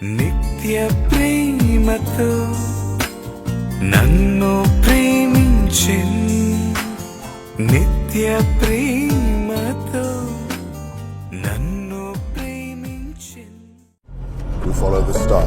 నిత్య ప్రేమతో నన్ను ప్రేమించిన్ నిత్య ప్రేమతో నన్ను ప్రేమించిన్ We follow the star.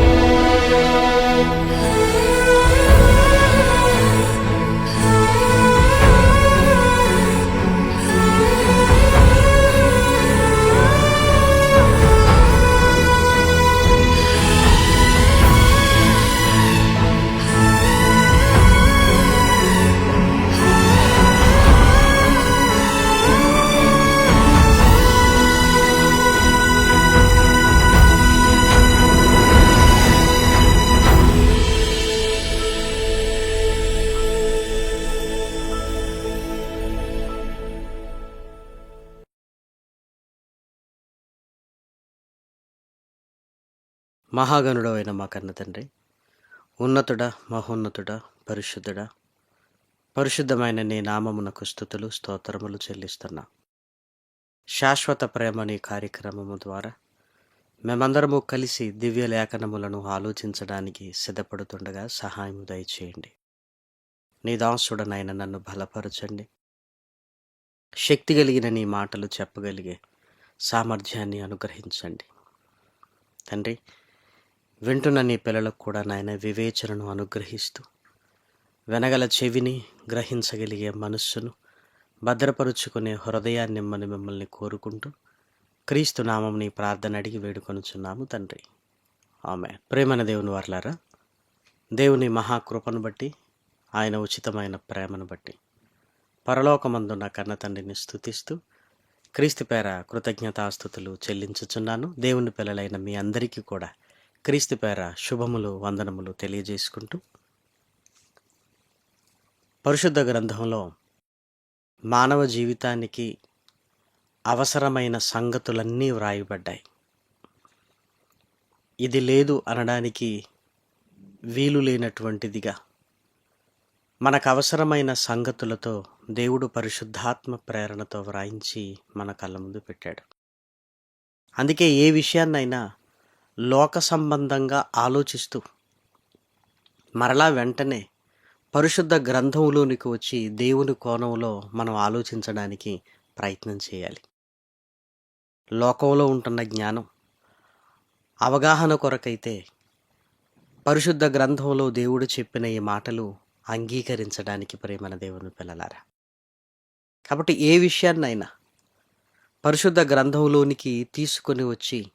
మహాగణుడు అయిన మా కన్న తండ్రి ఉన్నతుడా మహోన్నతుడా పరిశుద్ధుడా పరిశుద్ధమైన నీ నామమునకు స్థుతులు స్తోత్రములు చెల్లిస్తున్నా. శాశ్వత ప్రేమ నీ కార్యక్రమము ద్వారా మేమందరము కలిసి దివ్య లేఖనములను ఆలోచించడానికి సిద్ధపడుతుండగా సహాయం దయచేయండి. నీ దాసుడనైన నన్ను బలపరచండి. శక్తి కలిగిన నీ మాటలు చెప్పగలిగే సామర్థ్యాన్ని అనుగ్రహించండి. తండ్రి వింటున్న నీ పిల్లలకు కూడా నాయన వివేచనను అనుగ్రహిస్తూ వెనగల చెవిని గ్రహించగలిగే మనస్సును భద్రపరుచుకునే హృదయాన్ని నిమ్మని మిమ్మల్ని కోరుకుంటూ క్రీస్తు నామంని ప్రార్థన అడిగి వేడుకొనుచున్నాము తండ్రి. ఆమె ప్రేమన దేవుని వర్లారా దేవుని మహాకృపను బట్టి ఆయన ఉచితమైన ప్రేమను బట్టి పరలోకమందున్న కన్న తండ్రిని స్థుతిస్తూ క్రీస్తు పేర కృతజ్ఞతాస్థుతులు చెల్లించుచున్నాను. దేవుని పిల్లలైన మీ అందరికీ కూడా క్రీస్తు పేర శుభములు వందనములు తెలియజేసుకుంటూ పరిశుద్ధ గ్రంథంలో మానవ జీవితానికి అవసరమైన సంగతులన్నీ వ్రాయబడ్డాయి. ఇది లేదు అనడానికి వీలు లేనటువంటిదిగా మనకు అవసరమైన సంగతులతో దేవుడు పరిశుద్ధాత్మ ప్రేరణతో వ్రాయించి మన కళ్ళ ముందు పెట్టాడు. అందుకే ఏ విషయాన్నైనా లోక సంబంధంగా ఆలోచిస్తూ మరలా వెంటనే పరిశుద్ధ గ్రంథంలోనికి వచ్చి దేవుని కోణంలో మనం ఆలోచించడానికి ప్రయత్నం చేయాలి. లోకంలో ఉంటున్న జ్ఞానం అవగాహన కొరకైతే పరిశుద్ధ గ్రంథంలో దేవుడు చెప్పిన ఈ మాటలు అంగీకరించడానికి ప్రేమన దేవుని పిల్లలారా. కాబట్టి ఏ విషయాన్నైనా పరిశుద్ధ గ్రంథంలోనికి తీసుకొని వచ్చి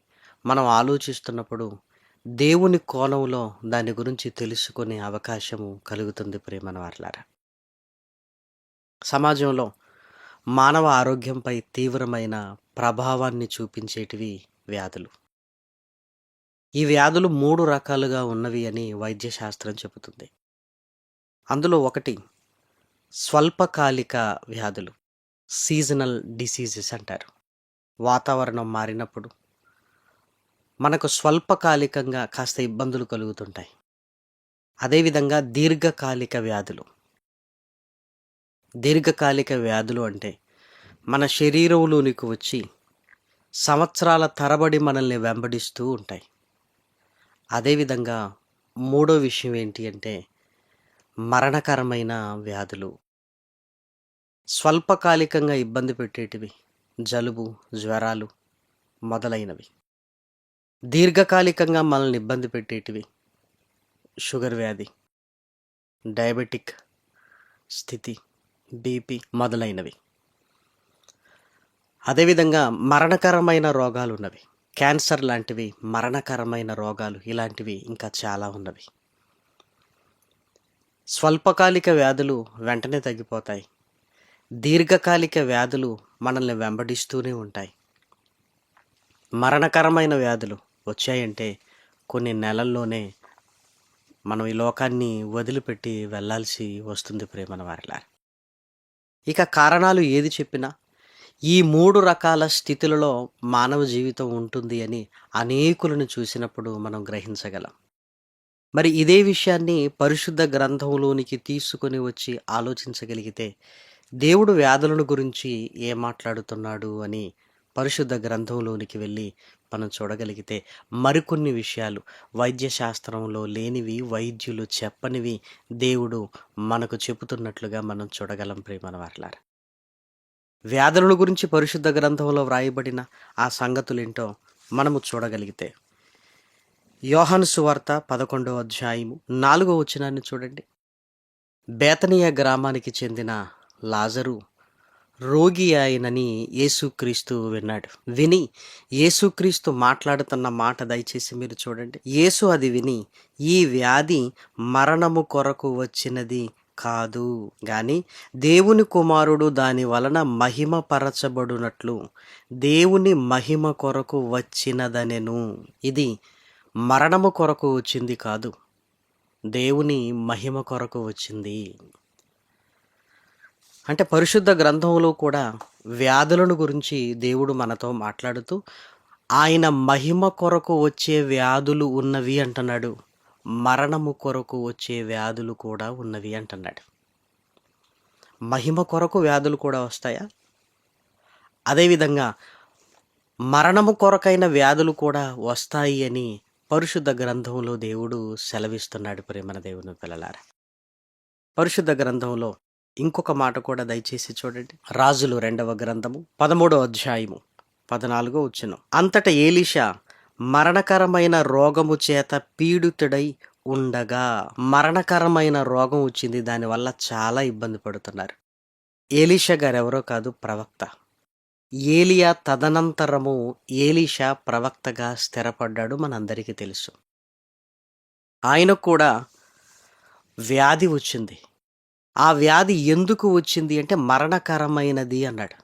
మనం ఆలోచిస్తున్నప్పుడు దేవుని కోణంలో దాని గురించి తెలుసుకునే అవకాశము కలుగుతుంది ప్రేమన వార్లారా సమాజంలో మానవ ఆరోగ్యంపై తీవ్రమైన ప్రభావాన్ని చూపించేటివి వ్యాధులు. ఈ వ్యాధులు మూడు రకాలుగా ఉన్నవి అని వైద్యశాస్త్రం చెబుతుంది. అందులో ఒకటి స్వల్పకాలిక వ్యాధులు సీజనల్ డిసీజెస్ అంటారు. వాతావరణం మారినప్పుడు మనకు స్వల్పకాలికంగా కాస్త ఇబ్బందులు కలుగుతుంటాయి. అదేవిధంగా దీర్ఘకాలిక వ్యాధులు. దీర్ఘకాలిక వ్యాధులు అంటే మన శరీరంలోనికి వచ్చి సంవత్సరాల తరబడి మనల్ని వెంబడిస్తూ ఉంటాయి. అదేవిధంగా మూడో విషయం ఏంటి అంటే మరణకరమైన వ్యాధులు. స్వల్పకాలికంగా ఇబ్బంది పెట్టేటివి జలుబు జ్వరాలు మొదలైనవి. దీర్ఘకాలికంగా మనల్ని ఇబ్బంది పెట్టేటివి షుగర్ వ్యాధి డయాబెటిక్ స్థితి బీపీ మొదలైనవి. అదేవిధంగా మరణకరమైన రోగాలు ఉన్నవి. క్యాన్సర్ లాంటివి మరణకరమైన రోగాలు ఇలాంటివి ఇంకా చాలా ఉన్నవి. స్వల్పకాలిక వ్యాధులు వెంటనే తగ్గిపోతాయి. దీర్ఘకాలిక వ్యాధులు మనల్ని వెంబడిస్తూనే ఉంటాయి. మరణకరమైన వ్యాధులు వచ్చాయంటే కొన్ని నెలల్లోనే మనం ఈ లోకాన్ని వదిలిపెట్టి వెళ్ళాల్సి వస్తుంది ప్రేమన వారిలా ఇక కారణాలు ఏది చెప్పినా ఈ మూడు రకాల స్థితులలో మానవ జీవితం ఉంటుంది అని అనేకులను చూసినప్పుడు మనం గ్రహించగలం. మరి ఇదే విషయాన్ని పరిశుద్ధ గ్రంథంలోనికి తీసుకొని వచ్చి ఆలోచించగలిగితే దేవుడు వ్యాధులను గురించి ఏ మాట్లాడుతున్నాడు అని పరిశుద్ధ గ్రంథంలోనికి వెళ్ళి మనం చూడగలిగితే మరికొన్ని విషయాలు. వైద్య శాస్త్రంలో లేనివి వైద్యులు చెప్పనివి దేవుడు మనకు చెబుతున్నట్లుగా మనం చూడగలం ప్రేమన వ్యాధుల గురించి పరిశుద్ధ గ్రంథంలో వ్రాయబడిన ఆ సంగతులేంటో మనము చూడగలిగితే. యోహాను సువార్త పదకొండవ అధ్యాయము నాలుగో వచనాన్ని చూడండి. బేతనీయ గ్రామానికి చెందిన లాజరు రోగి ఆయనని యేసుక్రీస్తు విన్నాడు. విని యేసుక్రీస్తు మాట్లాడుతున్న మాట దయచేసి మీరు చూడండి. యేసు అది విని ఈ వ్యాధి మరణము కొరకు వచ్చినది కాదు. గాని దేవుని కుమారుడు దాని వలన మహిమ పరచబడునట్లు దేవుని మహిమ కొరకు వచ్చినదనెను. ఇది మరణము కొరకు వచ్చింది కాదు దేవుని మహిమ కొరకు వచ్చింది. అంటే పరిశుద్ధ గ్రంథంలో కూడా వ్యాధులను గురించి దేవుడు మనతో మాట్లాడుతూ ఆయన మహిమ కొరకు వచ్చే వ్యాధులు ఉన్నవి అంటున్నాడు. మరణము కొరకు వచ్చే వ్యాధులు కూడా ఉన్నవి అంటున్నాడు. మహిమ కొరకు వ్యాధులు కూడా వస్తాయా? అదేవిధంగా మరణము కొరకైన వ్యాధులు కూడా వస్తాయి అని పరిశుద్ధ గ్రంథంలో దేవుడు సెలవిస్తున్నాడు ప్రేమన దేవుని పిల్లలారా. పరిశుద్ధ గ్రంథంలో ఇంకొక మాట కూడా దయచేసి చూడండి. రాజులు రెండవ గ్రంథము పదమూడవ అధ్యాయము పద్నాలుగో వచ్చిన అంతట ఏలిషా మరణకరమైన రోగము చేత పీడితుడై ఉండగా మరణకరమైన రోగం వచ్చింది దానివల్ల చాలా ఇబ్బంది పడుతున్నారు. ఏలీషా గారు ఎవరో కాదు ప్రవక్త. ఏలియా తదనంతరము ఏలీషా ప్రవక్తగా స్థిరపడ్డాడు మనందరికీ తెలుసు. ఆయనకు కూడా వ్యాధి వచ్చింది. ఆ వ్యాధి ఎందుకు వచ్చింది అంటే మరణకరమైనది అన్నాడు.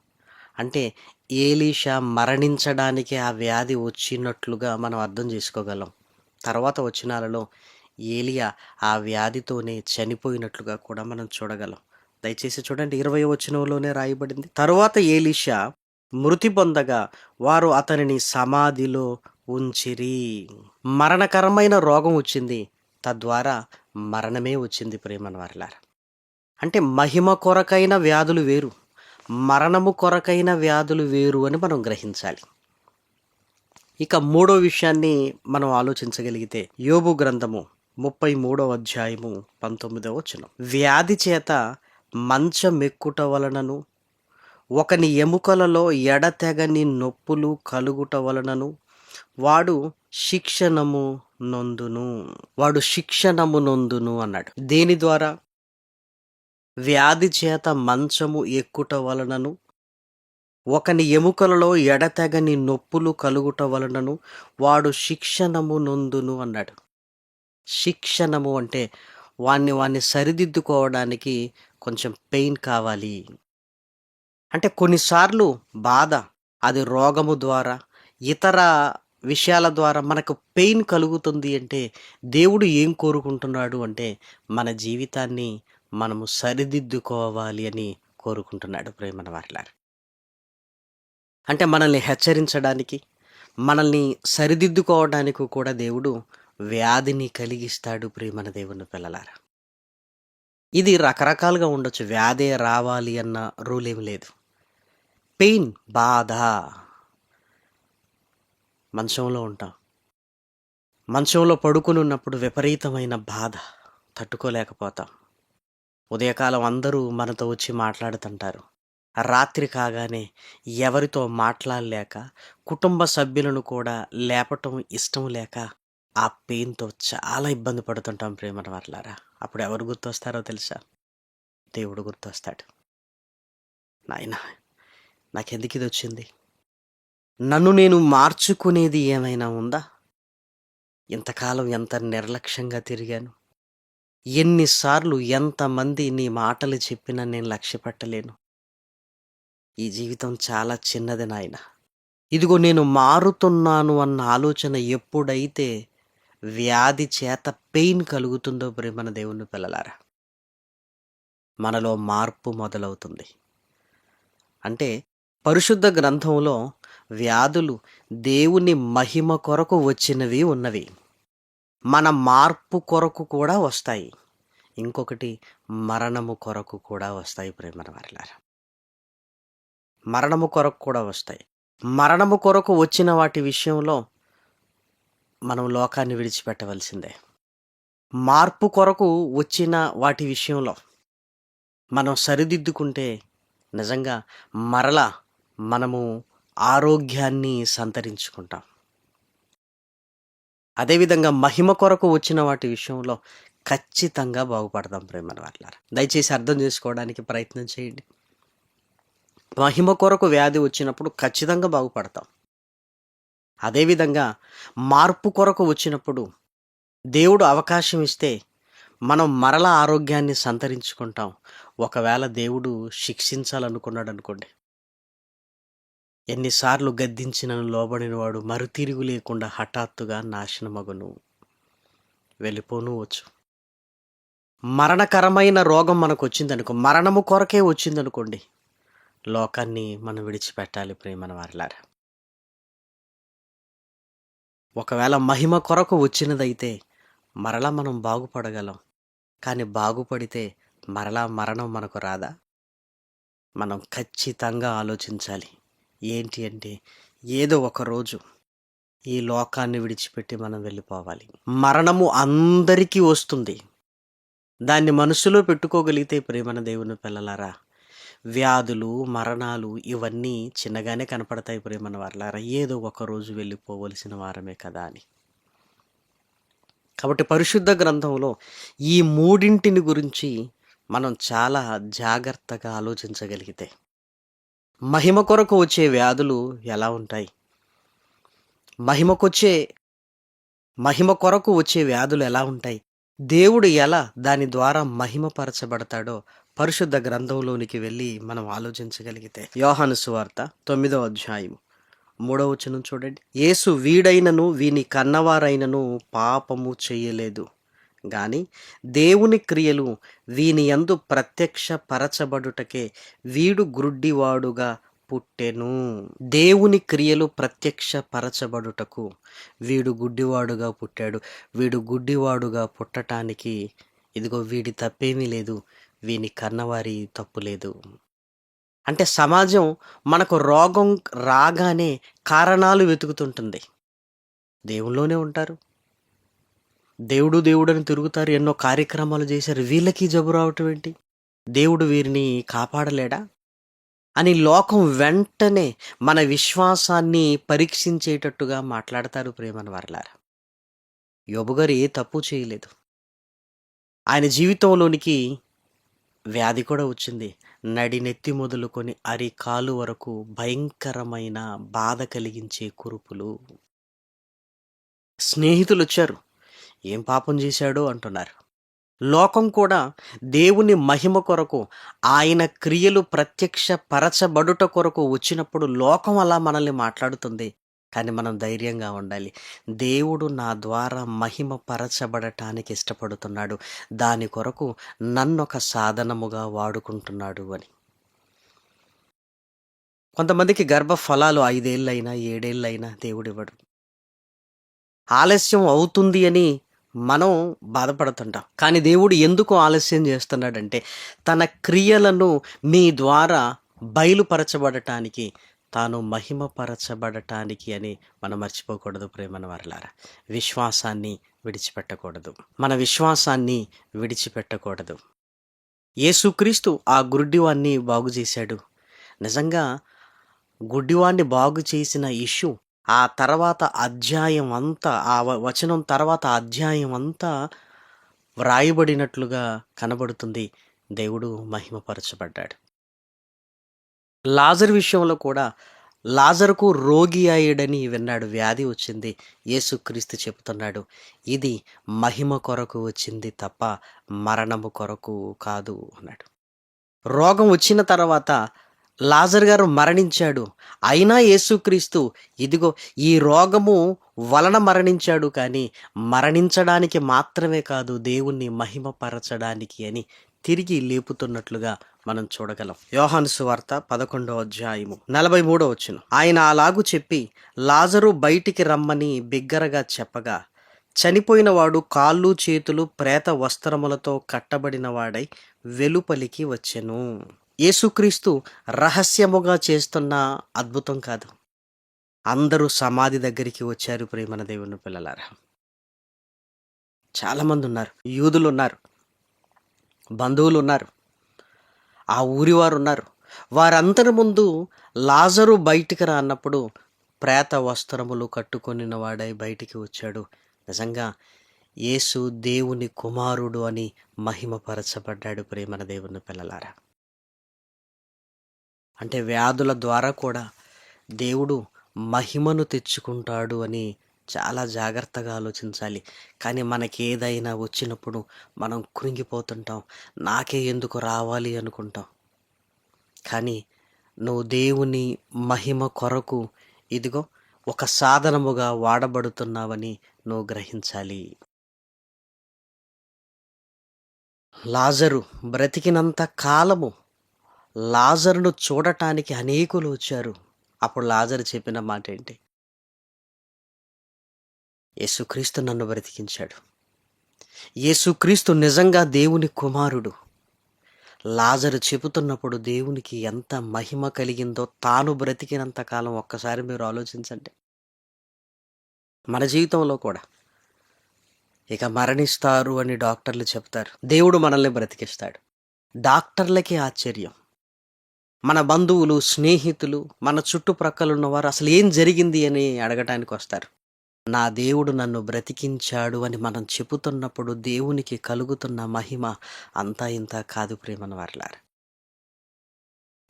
అంటే ఏలీషా మరణించడానికి ఆ వ్యాధి వచ్చినట్లుగా మనం అర్థం చేసుకోగలం. తర్వాత వచ్చినాలలో ఏలియా ఆ వ్యాధితోనే చనిపోయినట్లుగా కూడా మనం చూడగలం. దయచేసి చూడండి ఇరవై వచనంలోనే రాయబడింది. తరువాత ఏలీషా మృతి పొందగా వారు అతనిని సమాధిలో ఉంచిరి. మరణకరమైన రోగం వచ్చింది. తద్వారా మరణమే వచ్చింది ప్రేమన్ వారిలారా. అంటే మహిమ కొరకైన వ్యాధులు వేరు మరణము కొరకైన వ్యాధులు వేరు అని మనం గ్రహించాలి. ఇక మూడో విషయాన్ని మనం ఆలోచించగలిగితే యోబు గ్రంథము ముప్పై మూడవ అధ్యాయము పంతొమ్మిదవ వచనం. వ్యాధి చేత మంచమెక్కుట వలనను ఒకని ఎముకలలో ఎడతెగని నొప్పులు కలుగుట వలనను వాడు శిక్షణము నొందును వాడు శిక్షణము నొందును అన్నాడు. దేని ద్వారా? వ్యాధి చేత మంచము ఎక్కుట వలనను ఒకని ఎముకలలో ఎడతెగని నొప్పులు కలుగుట వలనను వాడు శిక్షణము నొందును అన్నాడు. శిక్షణము అంటే వాణ్ణి వాణ్ణి సరిదిద్దుకోవడానికి కొంచెం పెయిన్ కావాలి. అంటే కొన్నిసార్లు బాధ అది రోగము ద్వారా ఇతర విషయాల ద్వారా మనకు పెయిన్ కలుగుతుంది అంటే దేవుడు ఏం కోరుకుంటున్నాడు అంటే మన జీవితాన్ని మనము సరిదిద్దుకోవాలి అని కోరుకుంటున్నాడు ప్రేమన వారిలారు. అంటే మనల్ని హెచ్చరించడానికి మనల్ని సరిదిద్దుకోవడానికి కూడా దేవుడు వ్యాధిని కలిగిస్తాడు ప్రేమన దేవుని పిల్లలారా. ఇది రకరకాలుగా ఉండొచ్చు. వ్యాధే రావాలి అన్న రూల్ ఏం లేదు. పెయిన్ బాధ మంచంలో ఉంటాం. మంచంలో పడుకుని ఉన్నప్పుడు విపరీతమైన బాధ. తట్టుకోలేకపోతాం. ఉదయకాలం అందరూ మనతో వచ్చి మాట్లాడుతుంటారు. రాత్రి కాగానే ఎవరితో మాట్లాడలేక కుటుంబ సభ్యులను కూడా లేపటం ఇష్టం లేక ఆ పెయిన్తో చాలా ఇబ్బంది పడుతుంటాం ప్రేమన వర్లారా అప్పుడు ఎవరు గుర్తొస్తారో తెలుసా? దేవుడు గుర్తొస్తాడు. నాయన నాకెందుకు ఇది వచ్చింది? నన్ను నేను మార్చుకునేది ఏమైనా ఉందా? ఇంతకాలం ఎంత నిర్లక్ష్యంగా తిరిగాను. ఎన్నిసార్లు ఎంతమంది నీ మాటలు చెప్పినా నేను లక్ష్యపెట్టలేను. ఈ జీవితం చాలా చిన్నది నాయన. ఇదిగో నేను మారుతున్నాను అన్న ఆలోచన ఎప్పుడైతే వ్యాధి చేత పెయిన్ కలుగుతుందో ప్రేమన దేవుని పిల్లలారా. మనలో మార్పు మొదలవుతుంది. అంటే పరిశుద్ధ గ్రంథంలో వ్యాధులు దేవుని మహిమ కొరకు వచ్చినవి ఉన్నవి. మన మార్పు కొరకు కూడా వస్తాయి. ఇంకొకటి మరణము కొరకు కూడా వస్తాయి ప్రేమన వారిలారా మరణము కొరకు కూడా వస్తాయి. మరణము కొరకు వచ్చిన వాటి విషయంలో మనం లోకాన్ని విడిచిపెట్టవలసిందే. మార్పు కొరకు వచ్చిన వాటి విషయంలో మనం సరిదిద్దుకుంటే నిజంగా మరలా మనము ఆరోగ్యాన్ని సంతరించుకుంటాం. అదేవిధంగా మహిమ కొరకు వచ్చిన వాటి విషయంలో ఖచ్చితంగా బాగుపడదాం ప్రేమ వాళ్ళారా దయచేసి అర్థం చేసుకోవడానికి ప్రయత్నం చేయండి. మహిమ కొరకు వ్యాధి వచ్చినప్పుడు ఖచ్చితంగా బాగుపడతాం. అదేవిధంగా మార్పు కొరకు వచ్చినప్పుడు దేవుడు అవకాశం ఇస్తే మనం మరల ఆరోగ్యాన్ని సంతరించుకుంటాం. ఒకవేళ దేవుడు శిక్షించాలనుకున్నాడు అనుకోండి ఎన్నిసార్లు గద్దించిన లోబడినవాడు మరుతిరుగు లేకుండా హఠాత్తుగా నాశనమగును. వెళ్ళిపోను వచ్చు. మరణకరమైన రోగం మనకు వచ్చిందనుకో మరణము కొరకే వచ్చిందనుకోండి లోకాన్ని మనం విడిచిపెట్టాలి ప్రేమన వారిలారా ఒకవేళ మహిమ కొరకు వచ్చినదైతే మరలా మనం బాగుపడగలం. కానీ బాగుపడితే మరలా మరణం మనకు రాదా? మనం ఖచ్చితంగా ఆలోచించాలి. ఏంటి అంటే ఏదో ఒక రోజు ఈ లోకాన్ని విడిచిపెట్టి మనం వెళ్ళిపోవాలి. మరణము అందరికీ వస్తుంది. దాన్ని మనసులో పెట్టుకోగలిగితే ప్రేమన దేవుని పిల్లలారా వ్యాధులు మరణాలు ఇవన్నీ చిన్నగానే కనపడతాయి ప్రేమన వారలారా. ఏదో ఒక రోజు వెళ్ళిపోవలసిన వారమే కదా అని. కాబట్టి పరిశుద్ధ గ్రంథంలో ఈ మూడింటిని గురించి మనం చాలా జాగ్రత్తగా ఆలోచించగలిగితే మహిమ కొరకు వచ్చే వ్యాధులు ఎలా ఉంటాయి? మహిమకొచ్చే మహిమ కొరకు వచ్చే వ్యాధులు ఎలా ఉంటాయి? దేవుడు ఎలా దాని ద్వారా మహిమపరచబడతాడో పరిశుద్ధ గ్రంథంలోనికి వెళ్ళి మనం ఆలోచించగలిగితే. యోహాను సువార్త తొమ్మిదో అధ్యాయం మూడవ వచనం చూడండి. యేసు వీడైనను వీని కన్నవారైనను పాపము చేయలేదు. గాని దేవుని క్రియలు వీని యందు ప్రత్యక్ష పరచబడుటకే వీడు గ్రుడ్డివాడుగా పుట్టెను. దేవుని క్రియలు ప్రత్యక్ష పరచబడుటకు వీడు గుడ్డివాడుగా పుట్టాడు. వీడు గుడ్డివాడుగా పుట్టటానికి ఇదిగో వీడి తప్పేమీ లేదు. వీని కన్నవారి తప్పు లేదు. అంటే సమాజం మనకు రోగం రాగానే కారణాలు వెతుకుతుంటుంది. దేవుల్లోనే ఉంటారు. దేవుడు దేవుడని తిరుగుతారు ఎన్నో కార్యక్రమాలు చేశారు. వీళ్ళకి జబ్బు రావటం ఏంటి? దేవుడు వీరిని కాపాడలేడా? అని లోకం వెంటనే మన విశ్వాసాన్ని పరీక్షించేటట్టుగా మాట్లాడతారు ప్రేమను వర్లారా. యోబు గారు ఏ తప్పు చేయలేదు. ఆయన జీవితంలోనికి వ్యాధి కూడా వచ్చింది. నడినెత్తి మొదలుకొని అరికాలు వరకు భయంకరమైన బాధ కలిగించే కురుపులు. స్నేహితులు వచ్చారు. ఏం పాపం చేశాడో అంటున్నారు. లోకం కూడా దేవుని మహిమ కొరకు ఆయన క్రియలు ప్రత్యక్ష పరచబడుట కొరకు వచ్చినప్పుడు లోకం అలా మనల్ని మాట్లాడుతుంది. కానీ మనం ధైర్యంగా ఉండాలి. దేవుడు నా ద్వారా మహిమ పరచబడటానికి ఇష్టపడుతున్నాడు. దాని కొరకు నన్నొక సాధనముగా వాడుకుంటున్నాడు అని. కొంతమందికి గర్భ ఫలాలు ఐదేళ్ళైనా ఏడేళ్ళైనా దేవుడివ్వడు. ఆలస్యం అవుతుంది అని మనం బాధపడుతుంటాం. కానీ దేవుడు ఎందుకు ఆలస్యం చేస్తున్నాడంటే తన క్రియలను మీ ద్వారా బయలుపరచబడటానికి తాను మహిమపరచబడటానికి అని మనం మర్చిపోకూడదు ప్రేమన వారిలారా. విశ్వాసాన్ని విడిచిపెట్టకూడదు. మన విశ్వాసాన్ని విడిచిపెట్టకూడదు. యేసుక్రీస్తు ఆ గుడ్డివాన్ని బాగు చేశాడు. నిజంగా గుడ్డివాన్ని బాగు చేసిన ఇష్యూ ఆ తర్వాత అధ్యాయం అంతా ఆ వ- వచనం తర్వాత అధ్యాయం అంతా వ్రాయబడినట్లుగా కనబడుతుంది. దేవుడు మహిమపరచబడ్డాడు. లాజర్ విషయంలో కూడా లాజరుకు రోగి అయ్యాడని విన్నాడు. వ్యాధి వచ్చింది. యేసుక్రీస్తు చెబుతున్నాడు ఇది మహిమ కొరకు వచ్చింది తప్ప మరణము కొరకు కాదు అన్నాడు. రోగం వచ్చిన తర్వాత లాజర్ గారు మరణించాడు. అయినా యేసుక్రీస్తు ఇదిగో ఈ రోగము వలన మరణించాడు కానీ మరణించడానికి మాత్రమే కాదు దేవుణ్ణి మహిమపరచడానికి అని తిరిగి లేపుతున్నట్లుగా మనం చూడగలం. యోహాను సువార్త పదకొండో అధ్యాయము నలభై మూడో వచ్చును. ఆయన అలాగు చెప్పి లాజరు బయటికి రమ్మని బిగ్గరగా చెప్పగా చనిపోయిన వాడు కాళ్ళు చేతులు ప్రేత వస్త్రములతో కట్టబడిన వాడై వెలుపలికి వచ్చెను. యేసుక్రీస్తు రహస్యముగా చేస్తున్న అద్భుతం కాదు. అందరూ సమాధి దగ్గరికి వచ్చారు ప్రేమన దేవుని పిల్లలారా. చాలామంది ఉన్నారు యూదులు ఉన్నారు బంధువులు ఉన్నారు ఆ ఊరి వారు ఉన్నారు. వారందరి ముందు లాజరు బయటికి రా అన్నప్పుడు ప్రేత వస్త్రములు కట్టుకొనిన వాడై బయటికి వచ్చాడు. నిజంగా యేసు దేవుని కుమారుడు అని మహిమపరచబడ్డాడు ప్రేమన దేవుని పిల్లలారా. అంటే వ్యాధుల ద్వారా కూడా దేవుడు మహిమను తెచ్చుకుంటాడు అని చాలా జాగ్రత్తగా ఆలోచించాలి. కానీ మనకి ఏదైనా వచ్చినప్పుడు మనం కృంగిపోతుంటాం. నాకే ఎందుకు రావాలి అనుకుంటాం. కానీ నువ్వు దేవుని మహిమ కొరకు ఇదిగో ఒక సాధనముగా వాడబడుతున్నావని నువ్వు గ్రహించాలి. లాజరు బ్రతికినంత కాలము లాజరును చూడటానికి అనేకులు వచ్చారు. అప్పుడు లాజరు చెప్పిన మాట ఏంటి యేసుక్రీస్తు నన్ను బ్రతికించాడు. యేసుక్రీస్తు నిజంగా దేవుని కుమారుడు. లాజరు చెబుతున్నప్పుడు దేవునికి ఎంత మహిమ కలిగిందో తాను బ్రతికినంత కాలం ఒక్కసారి మీరు ఆలోచించండి. మన జీవితంలో కూడా. ఇక మరణిస్తారు అని డాక్టర్లు చెప్తారు. దేవుడు మనల్ని బ్రతికిస్తాడు. డాక్టర్లకి ఆశ్చర్యం. మన బంధువులు స్నేహితులు మన చుట్టుప్రక్కల ఉన్నవారు అసలు ఏం జరిగింది అని అడగటానికి వస్తారు. నా దేవుడు నన్ను బ్రతికించాడు అని మనం చెబుతున్నప్పుడు దేవునికి కలుగుతున్న మహిమ అంతా ఇంత కాదు ప్రేమను వర్లారు.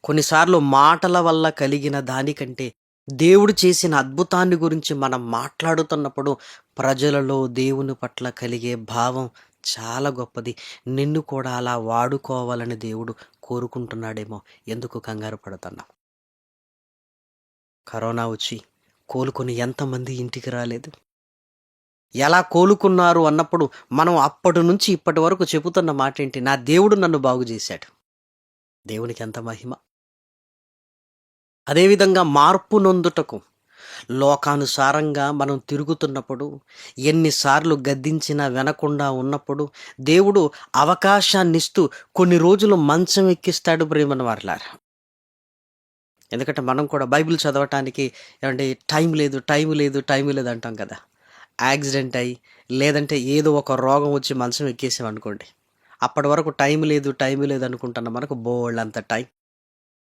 కొన్నిసార్లు మాటల వల్ల కలిగిన దానికంటే దేవుడు చేసిన అద్భుతాన్ని గురించి మనం మాట్లాడుతున్నప్పుడు ప్రజలలో దేవుని పట్ల కలిగే భావం చాలా గొప్పది. నిన్ను కూడా అలా వాడుకోవాలని దేవుడు కోరుకుంటున్నాడేమో. ఎందుకు కంగారు పడుతున్నా? కరోనా వచ్చి కోలుకొని ఎంతమంది ఇంటికి రాలేదు? ఎలా కోలుకున్నారు అన్నప్పుడు మనం అప్పటి నుంచి ఇప్పటి వరకు చెబుతున్న మాట ఏంటి నా దేవుడు నన్ను బాగు చేశాడు. దేవునికి ఎంత మహిమ? అదేవిధంగా మార్పు నొందుటకు లోకానుసారంగా మనం తిరుగుతున్నప్పుడు ఎన్నిసార్లు గద్దించినా వినకుండా ఉన్నప్పుడు దేవుడు అవకాశాన్నిస్తూ కొన్ని రోజులు మంచం ఎక్కిస్తాడు ప్రేమన వారలారా. ఎందుకంటే మనం కూడా బైబిల్ చదవటానికి ఏమంటే టైం లేదు టైం లేదు టైం లేదు అంటాం కదా. యాక్సిడెంట్ అయ్యి లేదంటే ఏదో ఒక రోగం వచ్చి మంచం ఎక్కేసాం అనుకోండి. అప్పటి వరకు టైం లేదు టైం లేదు అనుకుంటున్న మనకు బోల్డ్ అంత టైం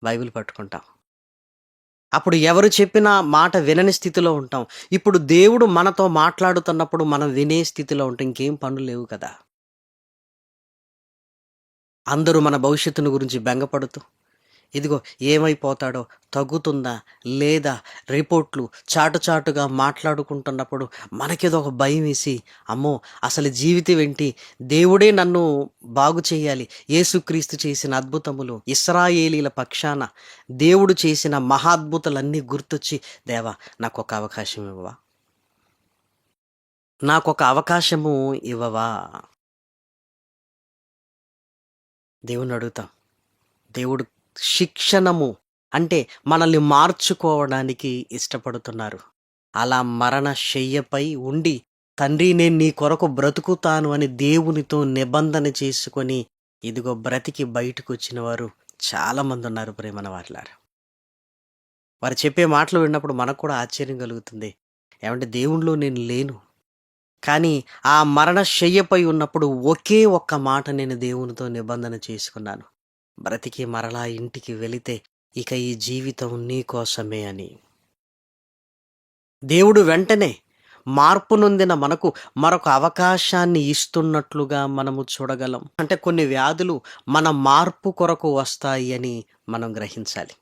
బైబిల్ పట్టుకుంటాం. అప్పుడు ఎవరు చెప్పినా మాట వినని స్థితిలో ఉంటాం. ఇప్పుడు దేవుడు మనతో మాట్లాడుతున్నప్పుడు మనం వినే స్థితిలో ఉంటాం ఇంకేం పనులు లేవు కదా. అందరూ మన భవిష్యత్తును గురించి బెంగపడుతూ ఇదిగో ఏమైపోతాడో తగ్గుతుందా లేదా రిపోర్ట్లు చాటు చాటుగా మాట్లాడుకుంటున్నప్పుడు మనకేదో ఒక భయం వేసి అమ్మో అసలు జీవితం ఏంటి? దేవుడే నన్ను బాగు చేయాలి. యేసుక్రీస్తు చేసిన అద్భుతములు ఇస్రాయేలీల పక్షాన దేవుడు చేసిన మహాద్భుతలన్నీ గుర్తొచ్చి దేవా నాకు ఒక అవకాశం ఇవ్వవా? నాకు ఒక అవకాశము ఇవ్వవా? దేవుని అడుగుతాం. దేవుడు శిక్షణము అంటే మనల్ని మార్చుకోవడానికి ఇష్టపడుతున్నారు. అలా మరణ శయ్యపై ఉండి తండ్రి నేను నీ కొరకు బ్రతుకుతాను అని దేవునితో నిబంధన చేసుకొని ఇదిగో బ్రతికి బయటకు వచ్చిన వారు చాలామంది ఉన్నారు ప్రేమన వారిలారు. వారు చెప్పే మాటలు విన్నప్పుడు మనకు కూడా ఆశ్చర్యం కలుగుతుంది. ఏమంటే దేవుణ్ణిలో నేను లేను. కానీ ఆ మరణ శయ్యపై ఉన్నప్పుడు ఒకే ఒక్క మాట నేను దేవునితో నిబంధన చేసుకున్నాను. బ్రతికి మరలా ఇంటికి వెళితే ఇక ఈ జీవితం నీకోసమే అని. దేవుడు వెంటనే మార్పు నొందిన మనకు మరొక అవకాశాన్ని ఇస్తున్నట్లుగా మనము చూడగలం. అంటే కొన్ని వ్యాధులు మన మార్పు కొరకు వస్తాయి అని మనం గ్రహించాలి.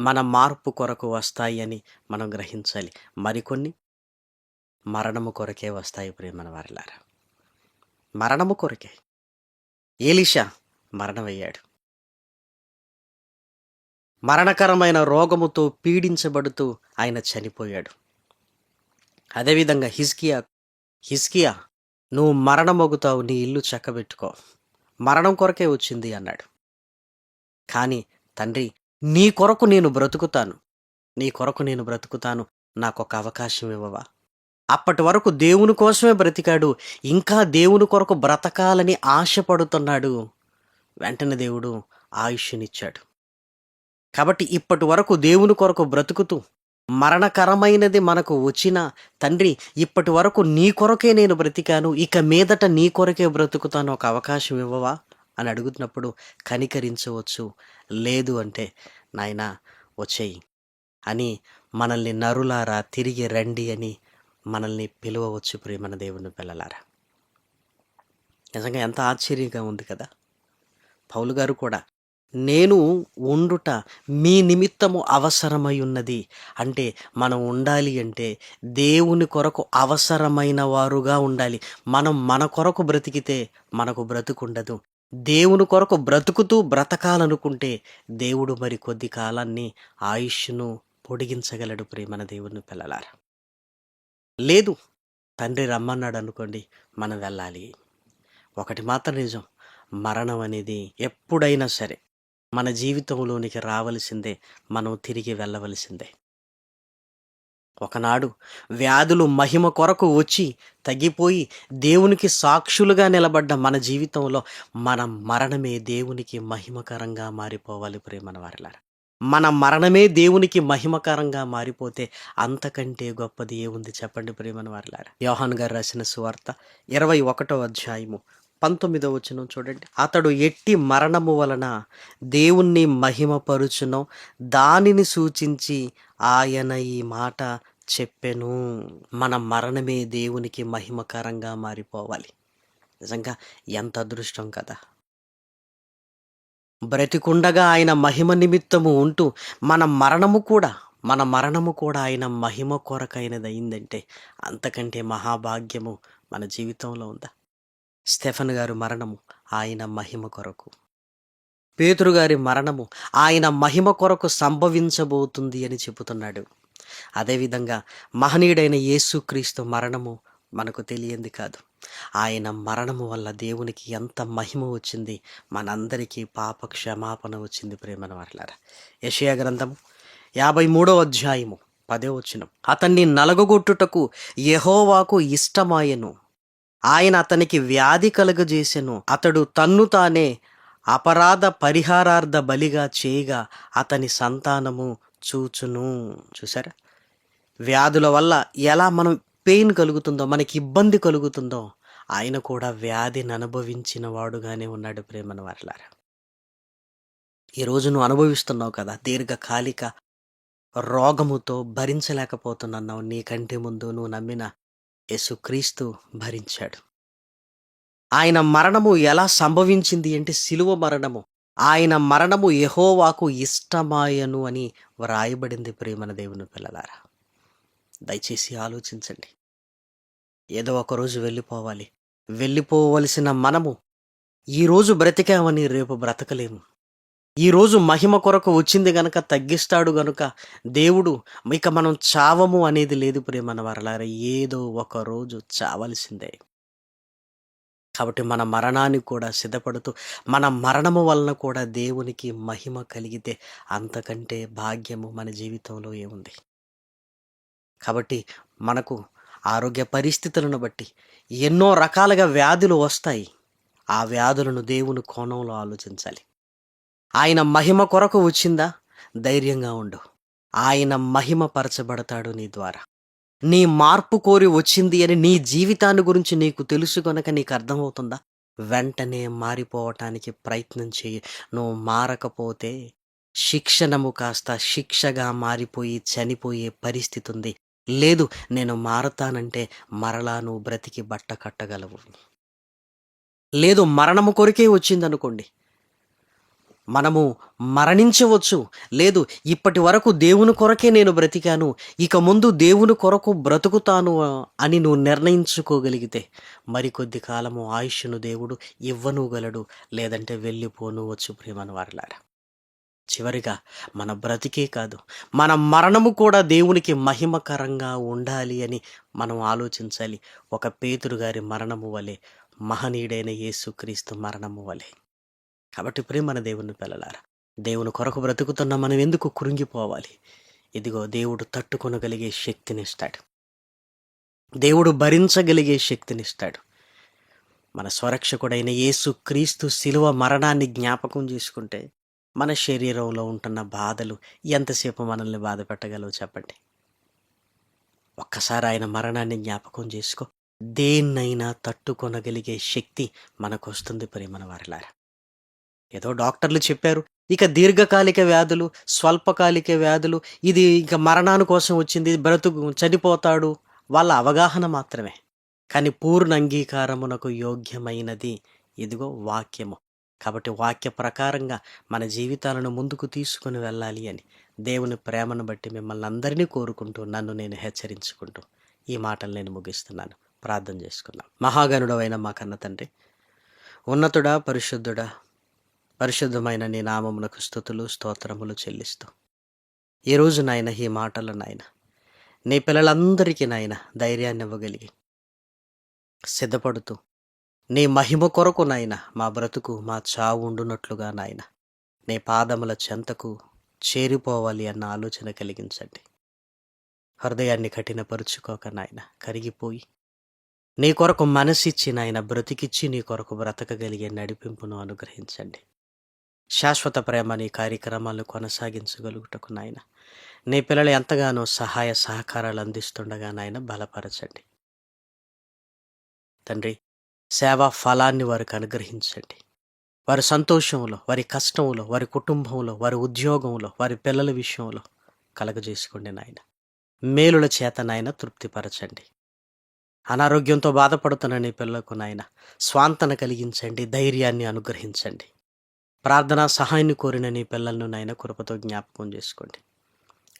మన మార్పు కొరకు వస్తాయి అని మనం గ్రహించాలి. మరికొన్ని మరణము కొరకే వస్తాయి ప్రేమన వారిలారా. మరణము కొరకే. ఏలిషా మరణమయ్యాడు. మరణకరమైన రోగముతో పీడించబడుతూ ఆయన చనిపోయాడు. అదేవిధంగా హిస్కియా హిస్కియా నువ్వు మరణమొగుతావు నీ ఇల్లు చక్కబెట్టుకో. మరణం కొరకే వచ్చింది అన్నాడు. కానీ తండ్రి నీ కొరకు నేను బ్రతుకుతాను. నీ కొరకు నేను బ్రతుకుతాను. నాకు ఒక అవకాశం ఇవ్వవా. అప్పటి వరకు దేవుని కోసమే బ్రతికాడు. ఇంకా దేవుని కొరకు బ్రతకాలని ఆశపడుతున్నాడు. వెంటనే దేవుడు ఆయుష్నిచ్చాడు. కాబట్టి ఇప్పటి వరకు దేవుని కొరకు బ్రతుకుతూ మరణకరమైనది మనకు వచ్చిన తండ్రి ఇప్పటి వరకు నీ కొరకే నేను బ్రతికాను ఇక మీదట నీ కొరకే బ్రతుకుతాను ఒక అవకాశం ఇవ్వవా? అని అడుగుతున్నప్పుడు కనికరించవచ్చు. లేదు అంటే నాయనా వచ్చేయి అని మనల్ని నరులారా తిరిగి రండి అని మనల్ని పిలువవచ్చు ప్రేమన దేవుని పిల్లలారా. నిజంగా ఎంత ఆశ్చర్యంగా ఉంది కదా? పౌలు గారు కూడా నేను ఉండుట మీ నిమిత్తము అవసరమై ఉన్నది అంటే మనం ఉండాలి అంటే దేవుని కొరకు అవసరమైన వారుగా ఉండాలి. మనం మన కొరకు బ్రతికితే మనకు బ్రతుకుండదు. దేవుని కొరకు బ్రతుకుతూ బ్రతకాలనుకుంటే దేవుడు మరి కొద్ది కాలాన్ని ఆయుష్ను పొడిగించగలడు ప్రేమన దేవుని పిల్లలారా. లేదు తండ్రి రమ్మన్నాడు అనుకోండి మనం వెళ్ళాలి. ఒకటి మాత్రం నిజం మరణం అనేది ఎప్పుడైనా సరే మన జీవితంలోనికి రావలసిందే మనం తిరిగి వెళ్ళవలసిందే. ఒకనాడు వ్యాధులు మహిమ కొరకు వచ్చి తగ్గిపోయి దేవునికి సాక్షులుగా నిలబడ్డ మన జీవితంలో మన మరణమే దేవునికి మహిమకరంగా మారిపోవాలి ప్రేమన వారిలారా. మన మరణమే దేవునికి మహిమకరంగా మారిపోతే అంతకంటే గొప్పది ఏముంది చెప్పండి ప్రేమన వారిలారా. యోహాన్ గారు రాసిన సువార్త ఇరవై ఒకటో అధ్యాయము పంతొమ్మిదో వచనం చూడండి. అతడు ఎట్టి మరణము వలన దేవుణ్ణి మహిమపరుచును దానిని సూచించి ఆయన ఈ మాట చెప్పెను. మన మరణమే దేవునికి మహిమకరంగా మారిపోవాలి. నిజంగా ఎంత అదృష్టం కదా. బ్రతికుండగా ఆయన మహిమ నిమిత్తము ఉంటూ మన మరణము కూడా మన మరణము కూడా ఆయన మహిమ కొరకైనది అయిందంటే అంతకంటే మహాభాగ్యము మన జీవితంలో ఉందా? స్టెఫన్ గారి మరణము ఆయన మహిమ కొరకు. పేతురు గారి మరణము ఆయన మహిమ కొరకు సంభవించబోతుంది అని చెబుతున్నాడు. అదేవిధంగా మహనీయుడైన యేసుక్రీస్తు మరణము మనకు తెలియంది కాదు. ఆయన మరణము వల్ల దేవునికి ఎంత మహిమ వచ్చింది? మనందరికీ పాప క్షమాపణ వచ్చింది ప్రేమను వర్లారా. యషయా గ్రంథము యాభై మూడో అధ్యాయము పదే వచ్చినం అతన్ని నలగొట్టుటకు యెహోవాకు ఇష్టమాయను. ఆయన అతనికి వ్యాధి కలుగజేసెను. అతడు తన్ను తానే అపరాధ పరిహారార్థ బలిగా చేయగా అతని సంతానము చూచును. చూసారా వ్యాధుల వల్ల ఎలా మనం పెయిన్ కలుగుతుందో మనకి ఇబ్బంది కలుగుతుందో ఆయన కూడా వ్యాధిని అనుభవించిన వాడుగానే ఉన్నాడు ప్రేమను వారలారా. ఈరోజు నువ్వు అనుభవిస్తున్నావు కదా దీర్ఘకాలిక రోగముతో భరించలేకపోతున్నావు. నీకంటే ముందు నువ్వు నమ్మిన యేసుక్రీస్తు భరించాడు. ఆయన మరణము ఎలా సంభవించింది అంటే సిలువ మరణము. ఆయన మరణము యహోవాకు ఇష్టమాయను అని వ్రాయబడింది ప్రేమన దేవుని పిల్లలారా. దయచేసి ఆలోచించండి. ఏదో ఒకరోజు వెళ్ళిపోవాలి. వెళ్ళిపోవలసిన మనము ఈరోజు బ్రతికామని రేపు బ్రతకలేము. ఈరోజు మహిమ కొరకు వచ్చింది గనక తగ్గిస్తాడు గనుక దేవుడు ఇక మనం చావము అనేది లేదు ప్రేమన వరలారా ఏదో ఒక రోజు చావలసిందే. కాబట్టి మన మరణానికి కూడా సిద్ధపడుతూ మన మరణము వలన కూడా దేవునికి మహిమ కలిగితే అంతకంటే భాగ్యము మన జీవితంలో ఏముంది? కాబట్టి మనకు ఆరోగ్య పరిస్థితులను బట్టి ఎన్నో రకాలుగా వ్యాధులు వస్తాయి. ఆ వ్యాధులను దేవుని కోణంలో ఆలోచించాలి. ఆయన మహిమ కొరకు వచ్చిందా? ధైర్యంగా ఉండు. ఆయన మహిమ పరచబడతాడు నీ ద్వారా. నీ మార్పు కోరి వచ్చింది అని నీ జీవితాన్ని గురించి నీకు తెలుసు కనుక నీకు అర్థమవుతుందా? వెంటనే మారిపోవటానికి ప్రయత్నం చేయి నువ్వు మారకపోతే శిక్షణము కాస్త శిక్షగా మారిపోయి చనిపోయే పరిస్థితి ఉంది లేదు నేను మారతానంటే మరలా నువ్వు బ్రతికి బట్ట కట్టగలవు. లేదు మరణము కొరికే వచ్చిందనుకోండి. మనము మరణించవచ్చు. లేదు ఇప్పటి వరకు దేవుని కొరకే నేను బ్రతికాను. ఇక ముందు దేవుని కొరకు బ్రతుకుతాను అని నువ్వు నిర్ణయించుకోగలిగితే మరికొద్ది కాలము ఆయుష్ను దేవుడు ఇవ్వనుగలడు. లేదంటే వెళ్ళిపోను వచ్చు ప్రేమను వారిలారా. చివరిగా మన బ్రతికే కాదు మన మరణము కూడా దేవునికి మహిమకరంగా ఉండాలి అని మనం ఆలోచించాలి. ఒక పేతురు గారి మరణము వలె మహనీయుడైన యేసుక్రీస్తు మరణము వలె. కాబట్టి ప్రేమన దేవుని పిల్లలారా. దేవుని కొరకు బ్రతుకుతున్న మనం ఎందుకు కురింగిపోవాలి ఇదిగో దేవుడు తట్టుకొనగలిగే శక్తినిస్తాడు. దేవుడు భరించగలిగే శక్తినిస్తాడు. మన స్వరక్షకుడైన యేసు క్రీస్తు శిలువ మరణాన్ని జ్ఞాపకం చేసుకుంటే మన శరీరంలో ఉంటున్న బాధలు ఎంతసేపు మనల్ని బాధ పెట్టగలవు చెప్పండి? ఒక్కసారి ఆయన మరణాన్ని జ్ఞాపకం చేసుకో. దేన్నైనా తట్టుకొనగలిగే శక్తి మనకు వస్తుంది ప్రేమన వారిలారా. ఏదో డాక్టర్లు చెప్పారు. ఇక దీర్ఘకాలిక వ్యాధులు స్వల్పకాలిక వ్యాధులు ఇది ఇక మరణాని కోసం వచ్చింది బ్రతుకు చనిపోతాడు వాళ్ళ అవగాహన మాత్రమే. కానీ పూర్ణ అంగీకారమునకు యోగ్యమైనది ఇదిగో వాక్యము. కాబట్టి వాక్య ప్రకారంగా మన జీవితాలను ముందుకు తీసుకుని వెళ్ళాలి అని దేవుని ప్రేమను బట్టి మిమ్మల్ని అందరినీ కోరుకుంటూ నన్ను నేను హెచ్చరించుకుంటూ ఈ మాటలు నేను ముగిస్తున్నాను. ప్రార్థన చేసుకున్నాం మహాగణుడవైన మా కన్న తండ్రి ఉన్నతుడా పరిశుద్ధుడా పరిశుద్ధమైన నీ నామమునకు స్థుతులు స్తోత్రములు చెల్లిస్తూ. ఈరోజు నాయన ఈ మాటలు నాయన నీ పిల్లలందరికీ నాయన ధైర్యాన్ని ఇవ్వగలిగి సిద్ధపడుతూ నీ మహిమ కొరకు నాయన మా బ్రతుకు మా చావు ఉండునట్లుగా నాయన నీ పాదముల చెంతకు చేరిపోవాలి అన్న ఆలోచన కలిగించండి. హృదయాన్ని కఠినపరుచుకోక నాయన కరిగిపోయి నీ కొరకు మనసిచ్చి నాయన బ్రతికిచ్చి నీ కొరకు బ్రతకగలిగే నడిపింపును అనుగ్రహించండి. శాశ్వత ప్రేమ నీ కార్యక్రమాలు కొనసాగించగలుగుటకు నాయన. నీ పిల్లలు ఎంతగానో సహాయ సహకారాలు అందిస్తుండగా నాయన బలపరచండి. తండ్రి సేవా ఫలాన్ని వారికి అనుగ్రహించండి. వారి సంతోషంలో వారి కష్టంలో వారి కుటుంబంలో వారి ఉద్యోగంలో వారి పిల్లల విషయంలో కలగజేసుకోండి నాయన. మేలుల చేత నాయన తృప్తిపరచండి. అనారోగ్యంతో బాధపడుతున్న నీ పిల్లలకు నాయన స్వాంతన కలిగించండి ధైర్యాన్ని అనుగ్రహించండి. ప్రార్థన సహాయాన్ని కోరిన నీ పిల్లలను నాయన కృపతో జ్ఞాపకం చేసుకోండి.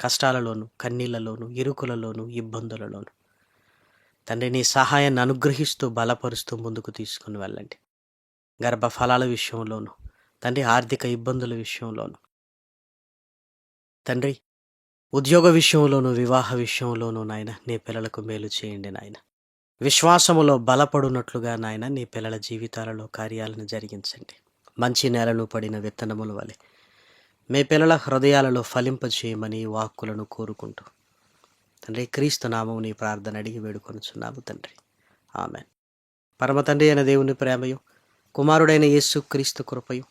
కష్టాలలోను కన్నీళ్ళలోను ఇరుకులలోను ఇబ్బందులలోను. తండ్రి నీ సహాయాన్ని అనుగ్రహిస్తూ బలపరుస్తూ ముందుకు తీసుకుని వెళ్ళండి. గర్భఫలాల విషయంలోను తండ్రి ఆర్థిక ఇబ్బందుల విషయంలోను. తండ్రి ఉద్యోగ విషయంలోను వివాహ విషయంలోను నాయన నీ పిల్లలకు మేలు చేయండి నాయన. విశ్వాసములో బలపడునట్లుగా నాయన నీ పిల్లల జీవితాలలో కార్యాలను జరిగించండి. మంచి నేలను పడిన విత్తనముల వలె మీ పిల్లల హృదయాలలో ఫలింపచేయమని వాక్కులను కోరుకుంటూ. తండ్రి క్రీస్తు నామముని ప్రార్థన అడిగి వేడుకొనుచున్నాము తండ్రి. ఆమె పరమ తండ్రి అయిన దేవుని ప్రేమయు కుమారుడైన యేసు క్రీస్తు కృపయు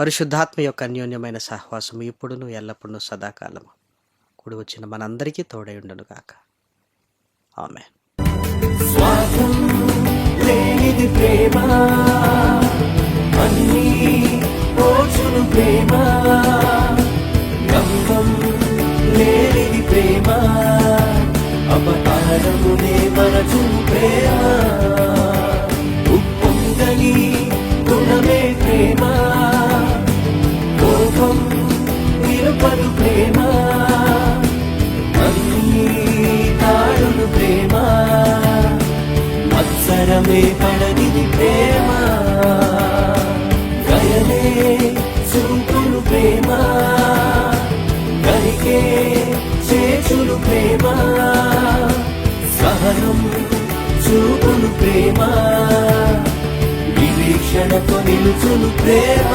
పరిశుద్ధాత్మ యొక్క అన్యోన్యమైన సహవాసము ఇప్పుడును ఎల్లప్పుడూ సదాకాలము. కూడి వచ్చిన మనందరికీ తోడై ఉండను ఆమె లేనిది ప్రేమ. అన్నీ ఓచును ప్రేమ. గంగం లేనిది ప్రేమ. అపకారమునే మరచును ప్రేమ. ఉప్పొంగని గుణమే ప్రేమ. కోపం నిలుపదు ప్రేమ. అన్నీ తాడును ప్రేమ. మత్సరమే పడనిది ప్రేమ. చూపులు ప్రేమ. గరికే చేచును ప్రేమ. సహనం చూపులు ప్రేమ. నిరీక్షణతో నిలుచులు ప్రేమ.